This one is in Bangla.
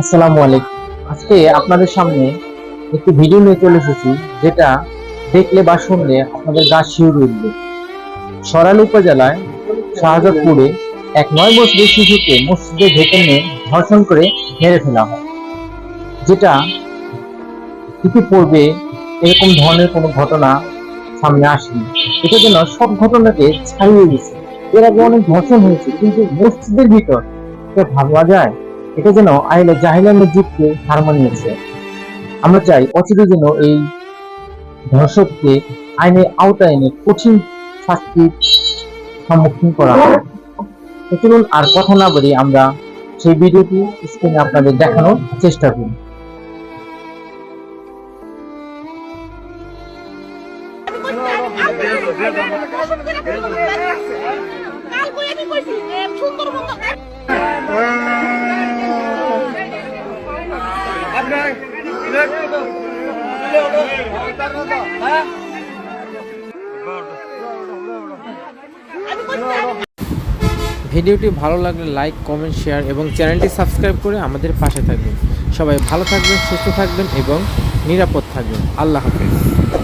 আসসালামু আলাইকুম। আজকে আপনাদের সামনে একটি ভিডিও নিয়ে চলে এসেছি, যেটা দেখলে বা শুনলে আপনাদের গা শিউরে উঠবে। সরাইল উপজেলায় শাহজাদপুরে এক নয় বছরের শিশুকে মসজিদের ভেতর নিয়ে ধর্ষণ করে মেরে ফেলা হয়, যেটা ইতিপূর্বে এরকম ধরনের কোনো ঘটনা সামনে আসেনি। এটা যেন সব ঘটনাকে ছাড়িয়ে গেছে এর আগে অনেক ধর্ষণ হয়েছে, কিন্তু মসজিদের ভিতর ভাবা যায় এটা যেন আইলে জাহিলানের যুগকে হার মানিয়েছে আমরা চাই অচিরে যেন এই ধর্ষককে আইনের আওতায় এনে কঠিন শাস্তির সম্মুখীন করা হয়। চলুন আর কথা না বলি আমরা সেই ভিডিওটি স্ক্রিনে আপনাদের দেখানোর চেষ্টা করি। ভিডিওটি ভালো লাগলে লাইক, কমেন্ট, শেয়ার এবং চ্যানেলটি সাবস্ক্রাইব করে আমাদের পাশে থাকবেন। সবাই ভালো থাকবেন, সুস্থ থাকবেন এবং নিরাপদ থাকবেন। আল্লাহ হাফেজ।